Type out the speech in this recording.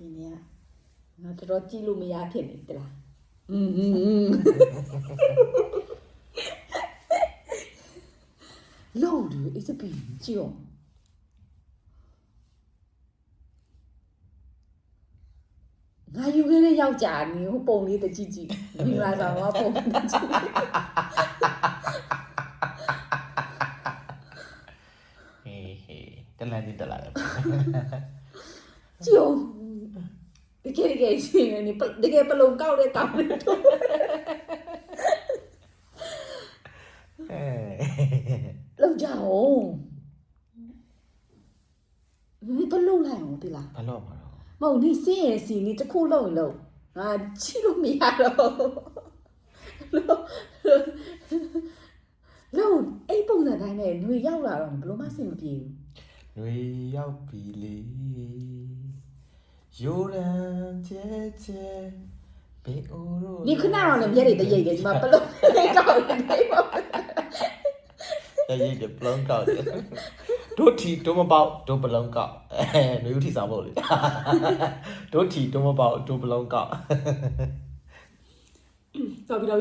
တင်နေရငါတော်တော်ကြည့်လို့မရဖြစ်နေတလားอืมလောလူအစ်စပင်းကြည့်အောင်ငါယူခဲ့တဲ့ယောက်ျားနေဟိုပုံလေးတကြည့်ကြည့်မိလာဆောင်ကပုံလေးတကြည့်ဟေးဟေးတလန်တိတလာတယ်ကြည့်အောင် တကယ်တကယ်ရှင်နေပတကယ်ပလုံကောက်တဲ့ကောက်တဲ့တော့ အဲ လောက်ကြအောင်ဘယ်လုံလိုက်အောင်ဒီလား ဘာလို့မှာတော့ မဟုတ်နေစင်းရစီနေတစ်ခုလုံးရင်လုံးငါချီလို့မရတော့လုံးအဲ့ပုံစံတိုင်းနဲ့ຫນွေရောက်လာတော့ဘလို့မှစင်မပြေဘူး ຫນွေရောက်ပြီလေ ရိုရန်ကျဲကျဲဘေအိုရိုဒီခဏတော့လည်းမျက်ရည်တရိပ်တယ်ဒီမှာပလုံကောက်နေတယ်ပေါ့တရိပ်တယ်ပလုံးကောက်တယ်တို့ထီတို့မပေါက်တို့ပလုံးကောက်အဲຫນွေဦးထီဆောင်ဖို့လေတို့ထီတို့မပေါက်တို့ပလုံးကောက်တော်ပြီတော့